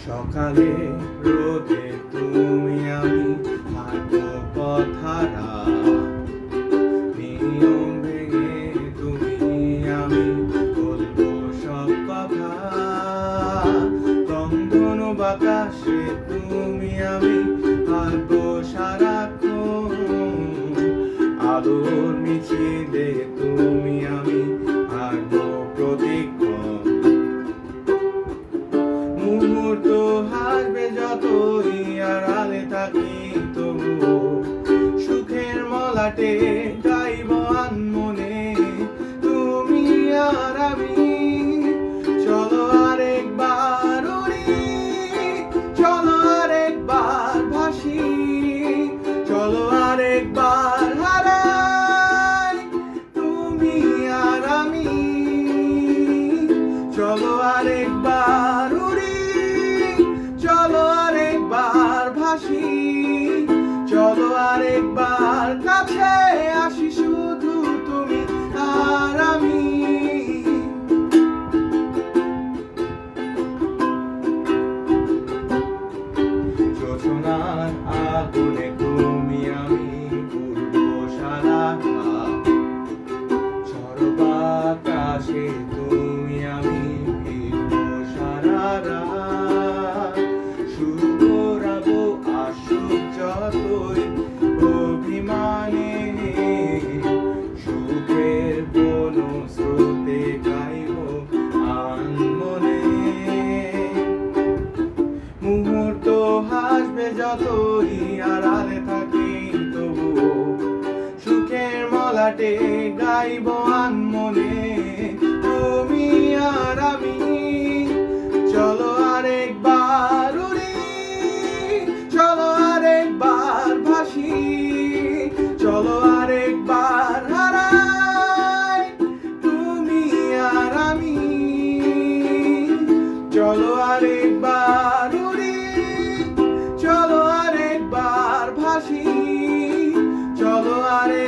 সকালে রোদে তুমি আমি হাঁটো পথারা নিয়ম ভেঙে তুমি আমি বলব সব কথা। কঙ্কন বাতাসে তুমি আমি হাঁটো সারাক্ষণ। আলোর মিছিলে তুমি আমি হাঁটো প্রতিক্ষণ মলাটে গাইব আনমনে, তুমি আর আমি। চলো আরেকবার উড়ি, চলো আরেকবার ভাসি, চলো আরেকবার হারাই, তুমি আর আমি। চলো আরেকবার যোজনার আগুনে তুমি আমি পূর্ব সারা সর্বাকাশে তুমি যতই আড়ালে থাকি তবুও সুখের মলাটে গাইব আনমনে। তুমি আর আমি, চলো আরেকবার উড়ি, চলো আরেকবার ভাসি, চলো আরেকবার হারাই। তুমি আর আমি, চলো আরেকবার উড়ি আরেকবার চলো আরেকবার